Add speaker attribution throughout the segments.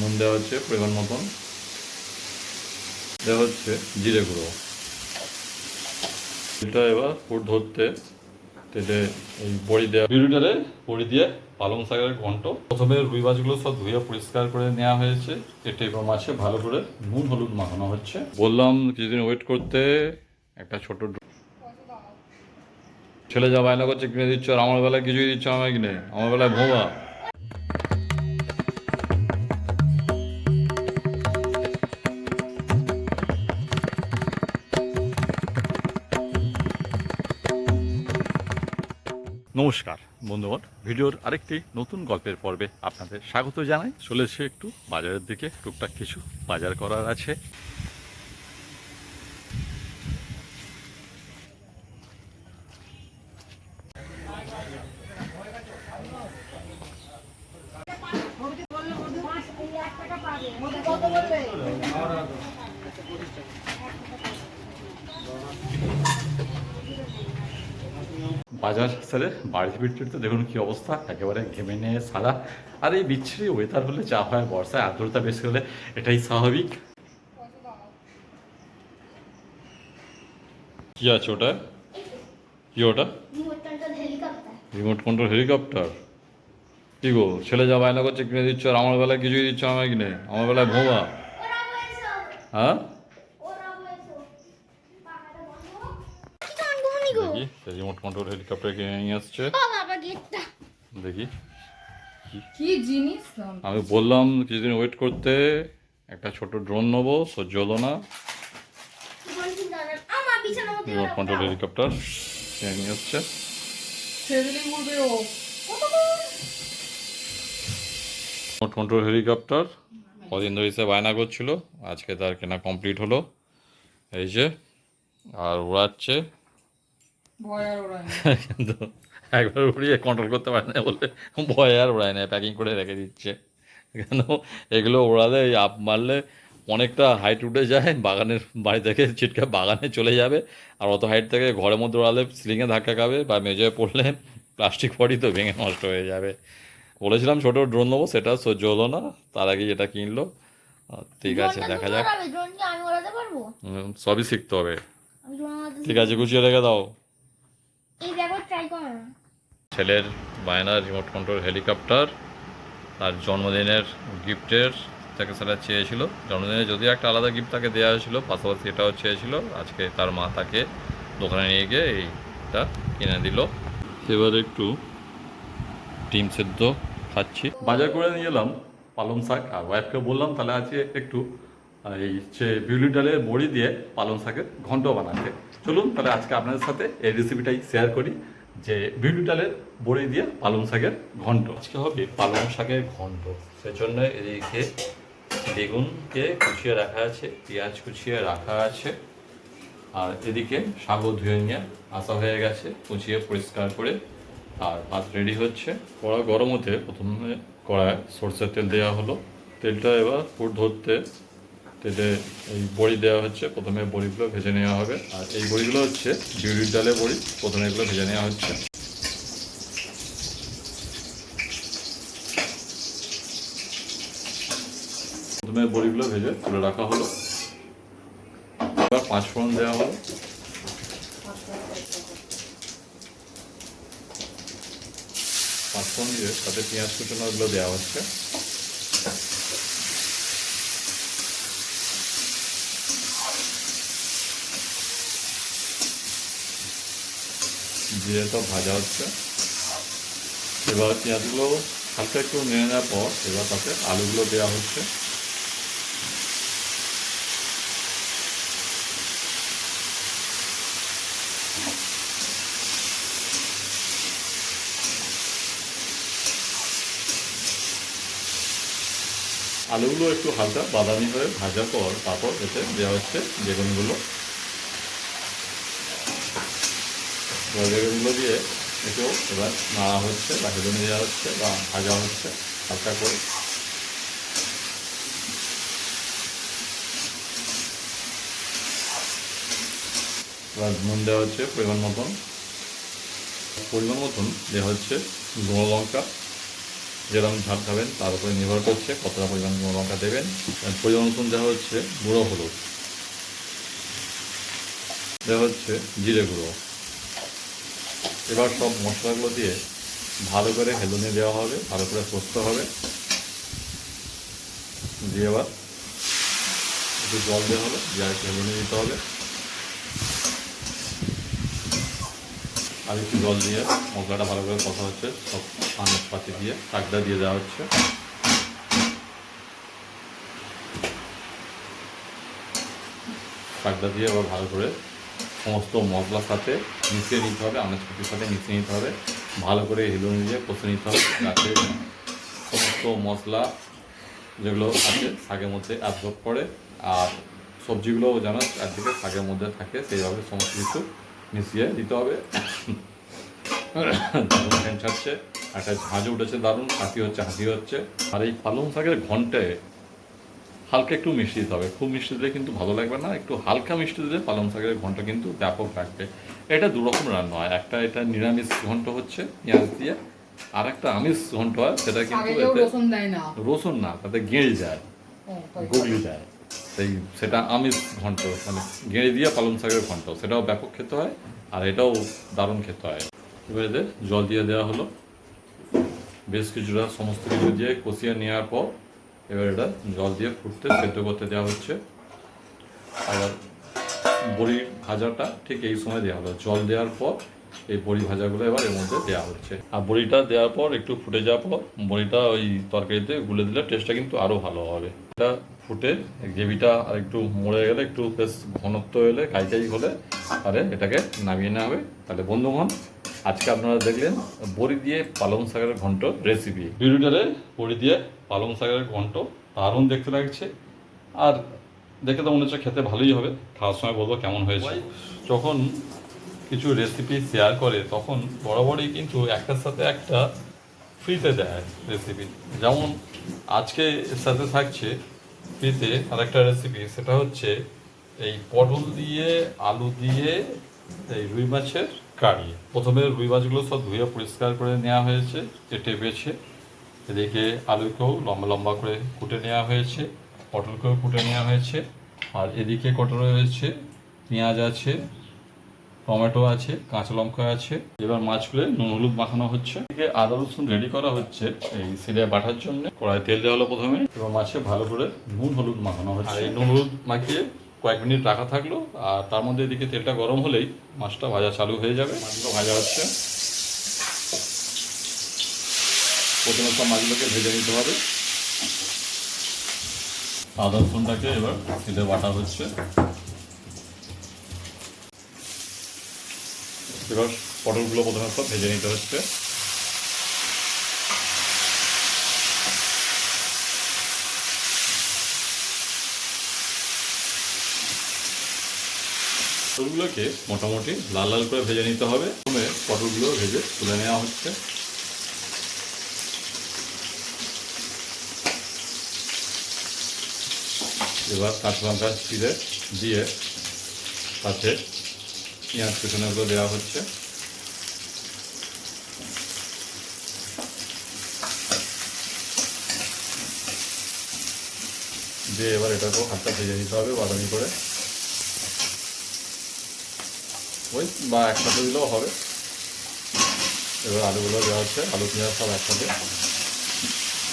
Speaker 1: নুন দেওয়া হচ্ছে, পরিমাণ মতন। দেওয়া হচ্ছে জিরে গুঁড়ো। এটা এবার ফুট ধরতে, তেলে এই বড়ি দেওয়া বিউলিটারে বড়ি দিয়ে পালং শাকের ঘন্ট। প্রথমে রুই মাছগুলো সব ধুয়ে পরিষ্কার করে নেওয়া হয়েছে। কেটে এবার মাছে ভালো করে নুন হলুদ মাখানো হচ্ছে। বললাম কিছুদিন ওয়েট করতে, একটা ছোট ছেলে যা বায়না করছে কিনে দিচ্ছ, আর আমার বেলায় কিছুই দিচ্ছ আমায় কিনে। আমার বেলায় ভোবা নমস্কার, বন্ধুগণ। ভিডিওর আরেকটি নতুন গল্পের পর্বে আপনাদের স্বাগত জানাই। চলেছে একটু বাজারের দিকে। টুকটাক কিছু বাজার করার আছে। বাজার সেরে বাড়ি ফিরতে ফিরতে দেখুন কী অবস্থা, একেবারে ঘেমে নিয়ে সারা। আর এই বিচ্ছিরি ওয়েদার হলে যা হয়, বর্ষায় আর্দ্রতা বেশি হলে এটাই স্বাভাবিক। কি আছে ওটা? কি ওটা? রিমোট কন্ট্রোল হেলিকপ্টার কি গো, ছেলে যা বায়না করছে কিনে দিচ্ছ, আর আমার বেলায় কিছুই দিচ্ছ আমায় কিনে? আমার বেলায় ভোমা হ্যাঁ? দেখি রিমোট কন্ট্রোল হেলিকপ্টার কিনে নিয়ে আসছে। দেখি।
Speaker 2: কি জিনিস
Speaker 1: আমি বললাম কিছুদিন ওয়েট করতে একটা ছোট ড্রোন নেব সহ্য হলো না। রিমোট কন্ট্রোল হেলিকপ্টার কিনে নিয়ে আসছে। রিমোট কন্ট্রোল হেলিকপ্টার কদিন ধরে সে বায়না করছিল আজকে তার কেনা কমপ্লিট হলো। এই যে আর উড়াচ্ছে।
Speaker 2: ভয় আর ওরা
Speaker 1: কিন্তু একবার উড়িয়ে কন্ট্রোল করতে পারে না বলে ভয় আর ওড়ায় না প্যাকিং করে রেখে দিচ্ছে। কেন? এগুলো ওড়ালে আপ মারলে অনেকটা হাইট উঠে যায় বাগানের বাড়ি থেকে ছিটকে বাগানে চলে যাবে। আর অত হাইট থেকে ঘরের মধ্যে ওড়ালে সিলিংয়ে ধাক্কা খাবে বা মেজে পড়লে প্লাস্টিক পড়ি তো ভেঙে নষ্ট হয়ে যাবে। বলেছিলাম ছোটো ড্রোন নেব সেটা সহ্য হলো না। তার আগে যেটা কিনলো ঠিক আছে দেখা যাক। সবই শিখতে হবে। ঠিক আছে গুছিয়ে রেখে দাও
Speaker 3: এই ব্যাপার ট্রাই করো না
Speaker 1: ছেলের বায়নার রিমোট কন্ট্রোল হেলিকপ্টার তার জন্মদিনের গিফটের তাকে সেটা চেয়েছিল। জন্মদিনে যদি একটা আলাদা গিফট তাকে দেওয়া হয়েছিল, পাশাপাশি এটাও চেয়েছিল। আজকে তার মা তাকে দোকানে নিয়ে গিয়ে এইটা কিনে দিল। এবার একটু ডিম সেদ্ধ খাচ্ছি। বাজার করে নিয়ে এলাম পালং শাক। আর ওয়াইফকে বললাম, তাহলে আজকে একটু এই যে বিউলি ডালের বড়ি দিয়ে পালং শাকের ঘন্ট বানাতে। চলুন, তাহলে আজকে আপনাদের সাথে এই রেসিপিটাই শেয়ার করি, যে বিউলি ডালের বড়ি দিয়ে পালং শাকের ঘন্ট। আজকে হবে পালং শাকের ঘন্ট। সেজন্য এদিকে বেগুনকে কুচিয়ে রাখা আছে, পেঁয়াজ কুচিয়ে রাখা আছে, আর এদিকে শাকও ধুয়ে নিয়ে আসা হয়ে গেছে, কুচিয়ে পরিষ্কার করে আর ভাত রেডি হচ্ছে। কড়া গরম হতে প্রথমে কড়ায় সর্ষের তেল দেওয়া হলো। তেলটা এবার ফুট ধরতে তেলে এই বড়ি দেওয়া হচ্ছে। প্রথমে বড়িগুলো ভেজে নেওয়া হবে। আর এই বড়িগুলো হচ্ছে বিউলির ডালের বড়ি। প্রথমে এগুলো ভেজে নেওয়া হচ্ছে। প্রথমে বড়িগুলো ভেজে তুলে রাখা হলো। এবার পাঁচ ফোড়ন দেওয়া হলো। পাঁচ ফোড়ন দিয়ে তাতে পেঁয়াজ কুচনোগুলো দেওয়া হচ্ছে। জিরেটা ভাজা হচ্ছে। এবার পেঁয়াজগুলো হালকা একটু নেড়ে নেওয়ার পর এবার তাতে আলুগুলো দেওয়া হচ্ছে। আলুগুলো একটু হালকা বাদামি হয়ে ভাজার পর তারপর এতে দেওয়া হচ্ছে বেগুনগুলো এবার বেগুনগুলো দিয়ে একটু এবার নাড়া হচ্ছে বা ভেজে দেওয়া হচ্ছে বা ভাজা হচ্ছে, হালকা করে। এবার নুন দেওয়া হচ্ছে পরিমাণ মতন। পরিমাণ মতন দেওয়া হচ্ছে গুঁড়ো লঙ্কা। যেরকম ঝাল খাবেন, তার উপরে নির্ভর করছে কতটা পরিমাণ গুঁড়ো লঙ্কা দেবেন। পরিমাণ মতন দেওয়া হচ্ছে গুঁড়ো হলুদ। দেওয়া হচ্ছে জিরে গুঁড়ো। এবার সব মশলাগুলো দিয়ে ভালো করে হেলুনে দেওয়া হবে, ভালো করে কষতে হবে। দিয়ে এবার একটু জল দেওয়া হবে, দিয়ে আর হেলুনে দিতে হবে। আর একটু জল দিয়ে মশলাটা ভালো করে কষা হচ্ছে, সব আনাজ পাতি দিয়ে কাকটা দিয়ে দেওয়া হচ্ছে। কাকটা দিয়ে আবার ভালো করে সমস্ত মশলার সাথে মিশিয়ে নিতে হবে আনাজপাতির সাথে মিশিয়ে নিতে হবে। ভালো করে হিলুন দিয়ে কষে নিতে হবে। যাতে সমস্ত মশলা যেগুলো আছে শাকের মধ্যে অ্যাবজর্ব করে, আর সবজিগুলোও যেন একদিকে শাকের মধ্যে থাকে, সেইভাবে সমস্ত কিছু মিশিয়ে দিতে হবে। দারুণ ফ্যান ছাড়ছে। একটা ঝাঁঝও উঠেছে দারুণ, হাসি হচ্ছে হাসি হচ্ছে। আর এই পালং শাকের ঘন্টায় হালকা একটু মিষ্টি দিতে হবে। খুব মিষ্টি দিলে কিন্তু ভালো লাগবে না। একটু হালকা মিষ্টি দিলে পালং শাকের ঘণ্টা কিন্তু ব্যাপক লাগবে এটা দু রকম রান্না হয়। একটা এটা নিরামিষ ঘন্ট হচ্ছে পেঁয়াজ দিয়ে। আর একটা আমিষ ঘন্ট হয় সেটা কিন্তু
Speaker 2: রসুন না।
Speaker 1: তাতে গেঁড়ে যায়। গুগলি যায়। সেই সেটা আমিষ ঘন্ট মানে গেঁড়ে দিয়ে পালং শাকের ঘন্ট। সেটাও ব্যাপক খেতে হয় আর এটাও দারুণ খেতে হয়। এবারে এতে জল দিয়ে দেওয়া হলো। বেশ কিছুটা সমস্ত কিছু দিয়ে কষিয়ে নেওয়ার পর এবার এটা জল দিয়ে ফুটতে সেদ্ধ করতে দেওয়া হচ্ছে। আবার বড়ি ভাজাটা ঠিক এই সময় দেওয়া হলো জল দেওয়ার পর এই বড়ি ভাজাগুলো এবার এর মধ্যে দেওয়া হচ্ছে। আর বড়িটা দেওয়ার পর একটু ফুটে যাওয়ার পর বড়িটা ওই তরকারিতে গুলে দিলে টেস্টটা কিন্তু আরও ভালো হবে। এটা ফুটে গ্রেভিটা আর একটু মরে গেলে একটু বেশ ঘনত্ব এলে কাইকাই হলে তাহলে এটাকে নামিয়ে নেওয়া হবে। তাহলে বন্ধুগণ, আজকে আপনারা দেখলেন বড়ি দিয়ে পালং শাকের ঘন্ট রেসিপি ভিডিওটারে বড়ি দিয়ে পালং শাকের ঘন্ট, দারুণ দেখতে লাগছে। আর দেখে তো মনে হচ্ছে খেতে ভালোই হবে। খাওয়ার সময় বলব কেমন হয়েছে। যখন কিছু রেসিপি শেয়ার করে, তখন বরাবরই কিন্তু একটার সাথে একটা ফ্রিতে দেয় রেসিপি যেমন আজকে এর সাথে থাকছে ফ্রিতে আরেকটা রেসিপি সেটা হচ্ছে এই পটল দিয়ে, আলু দিয়ে, এই রুই মাছের কারি। প্রথমে রুই মাছগুলো সব ধুয়ে পরিষ্কার করে নেওয়া হয়েছে কেটে বেছে। এদিকে আলুকেও লম্বা লম্বা করে কুটে নেওয়া হয়েছে, পটলকেও কুটে নেওয়া হয়েছে, আর এদিকে কটা রয়েছে? পেঁয়াজ আছে, টমেটো আছে, কাঁচা লঙ্কা আছে। এবার মাছগুলো নুন হলুদ মাখানো হচ্ছে। এদিকে আদা রসুন রেডি করা হচ্ছে এই সিলে বাটার জন্য। কড়াই তেল দেওয়া হলো প্রথমে। এবার মাছে ভালো করে নুন হলুদ মাখানো হচ্ছে। আর এই নুন হলুদ মাখিয়ে কয়েক মিনিট রাখা থাকল, আর তার মধ্যে এদিকে তেলটা গরম হলেই মাছটা ভাজা চালু হয়ে যাবে। মাছগুলো ভাজা হচ্ছে। প্রথমে সব মাছগুলোকে ভেজে নিতে হবে। আদা রসুনটাকে এবার সিলে বাটা হচ্ছে। এবার পটলগুলো প্রথমে সব ভেজে নিতে হচ্ছে। পটলগুলোকে মোটামুটি লাল লাল করে ভেজে নিতে হবে। প্রথমে পটলগুলো ভেজে তুলে নেওয়া হচ্ছে। এবার কাঁচা লঙ্কা চিড়ে দিয়ে তাতে পেঁয়াজ কুচনোগুলো দেওয়া হচ্ছে। দিয়ে এবার এটাকেও হাতটা ভেজে নিতে হবে বাদামি করে। ওই বা একসাথে দিলেও হবে। এবার আলুগুলো দেওয়া হচ্ছে, আলু, পেঁয়াজ সব একসাথে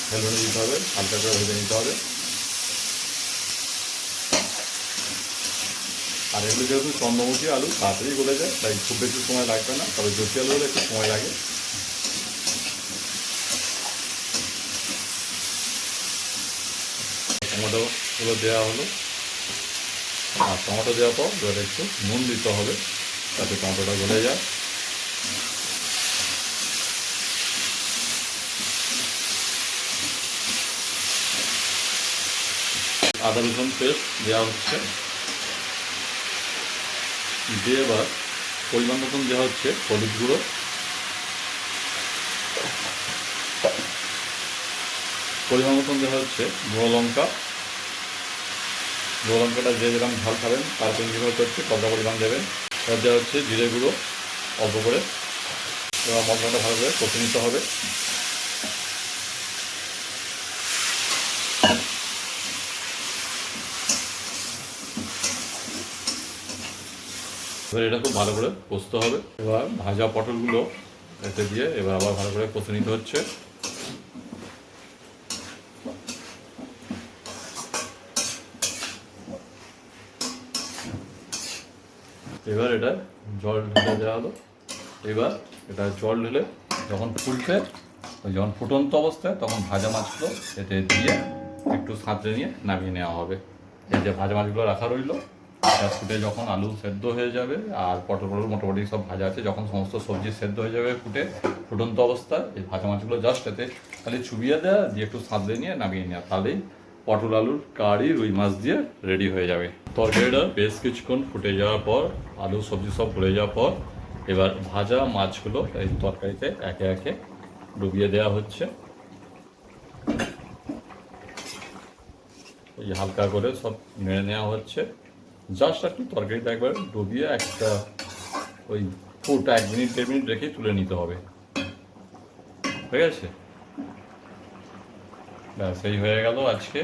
Speaker 1: হেলমেটে দিতে হবে, হালকা করে ভেজে নিতে হবে। আর এগুলো যেহেতু চন্দ্রমুখী আলু, তাড়াতাড়ি গলে যায়, তাই খুব বেশি সময় লাগবে না, তবে জটি আলু হলে একটু সময় লাগে। টমেটোগুলো দেওয়া হলো। আর টমেটো দেওয়ার পর এবার একটু নুন দিতে হবে, যাতে টমেটোটা গলে যায়। আদা রসুন পেস্ট দেওয়া হচ্ছে। দিয়ে এবার পরিমাণ মতন দেওয়া হচ্ছে হলুদ গুঁড়ো। পরিমাণ মতন দেওয়া হচ্ছে গুঁড়ো লঙ্কা। গুঁড়ো লঙ্কাটা যে যেরকম ঝাল খাবেন, তার উপর নির্ভর করছে কতটা পরিমাণ দেবেন। এবার দেওয়া হচ্ছে জিরে গুঁড়ো, অল্প করে। এবার মশলাটা ভালো করে কষে নিতে হবে। এবার এটা খুব ভালো করে কষতে হবে। এবার ভাজা পটলগুলো এতে দিয়ে এবার আবার ভালো করে কষে নিতে হচ্ছে। এবার এটা জল ঢেলে দেওয়া হলো। এবার এটা জল ঢেলে যখন ওই যখন ফুটন্ত অবস্থায় তখন ভাজা মাছগুলো এতে দিয়ে একটু সাঁতরে নিয়ে নামিয়ে নেওয়া হবে। এই যে ভাজা মাছগুলো রাখা রইল এটা ফুটে যখন আলু সেদ্ধ হয়ে যাবে আর পটল পটল মোটামুটি সব ভাজা আছে, যখন সমস্ত সবজি সেদ্ধ হয়ে যাবে, ফুটে ফুটন্ত অবস্থায়, এই ভাজা মাছগুলো জাস্ট এতে খালি চুবিয়ে দেওয়া দিয়ে একটু সাঁতরে নিয়ে নামিয়ে নেওয়া তাহলেই পটল আলুর কারি, রুই মাছ দিয়ে রেডি হয়ে যাবে। তরকারিটা বেশ কিছুক্ষণ ফুটে যাওয়ার পর, আলু, সবজি সব ভুলে যাওয়ার পর, এবার ভাজা মাছগুলো এই তরকারিতে একে একে ডুবিয়ে দেওয়া হচ্ছে। এই হালকা করে সব নেড়ে নেওয়া হচ্ছে। জাস্ট একটু তরকারিটা একবার ডুবিয়ে একটা ওই ফুট এক মিনিট দেড় মিনিট রেখে তুলে নিতে হবে। ঠিক আছে? ব্যাস এই হয়ে গেল আজকে।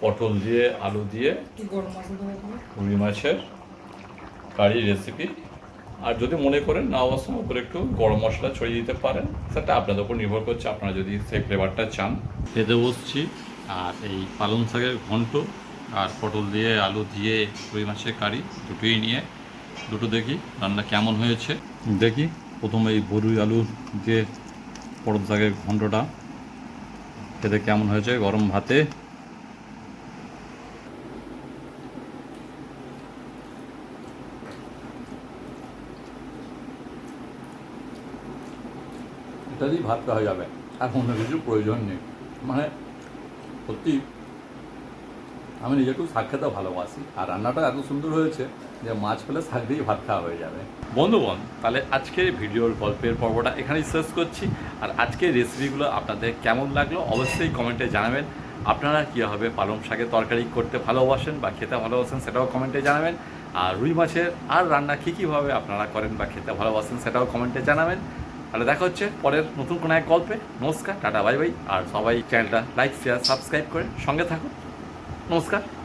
Speaker 1: পটল দিয়ে আলু দিয়ে? রুই মাছের কারি রেসিপি আর যদি মনে করেন না অবশ্য উপরে একটু গরম মশলা ছড়িয়ে দিতে পারেন। সেটা আপনাদের উপর নির্ভর করছে। আপনারা যদি সেই ফ্লেভারটা চান খেতে বসছি। আর এই পালং শাকের ঘন্ট আর পটল দিয়ে, আলু দিয়ে, রুই মাছের কারি, দুটোই নিয়ে, দুটো দেখি, রান্না কেমন হয়েছে। দেখি, প্রথমে এই বরুই আলু দিয়ে পটল শাকের ঘন্টটা খেতে কেমন হয়েছে, গরম ভাতে। দিয়ে ভাত খাওয়া যাবে। আর কিছু প্রয়োজন নেই। মানে সত্যি আমি নিজেকেও শাক খেতে ভালোবাসি। আর রান্নাটা এত সুন্দর হয়েছে যে মাছ পেলে শাক দিয়ে ভাত খাওয়া হয়ে যাবে। বন্ধুগণ, তাহলে আজকের ভিডিওর গল্পের পর্বটা এখানেই শেষ করছি। আর আজকের রেসিপিগুলো আপনাদের কেমন লাগল অবশ্যই কমেন্টে জানাবেন। আপনারা কীভাবে পালং শাকের তরকারি করতে ভালোবাসেন বা খেতে ভালোবাসেন সেটাও কমেন্টে জানাবেন। আর রুই মাছের আর রান্না কী কীভাবে আপনারা করেন বা খেতে ভালোবাসেন সেটাও কমেন্টে জানাবেন। তাহলে দেখা হচ্ছে পরের নতুন কোনো এক গল্পে। নমস্কার, টাটা, বাই বাই। আর সবাই চ্যানেলটা লাইক শেয়ার সাবস্ক্রাইব করে সঙ্গে থাকুন। নমস্কার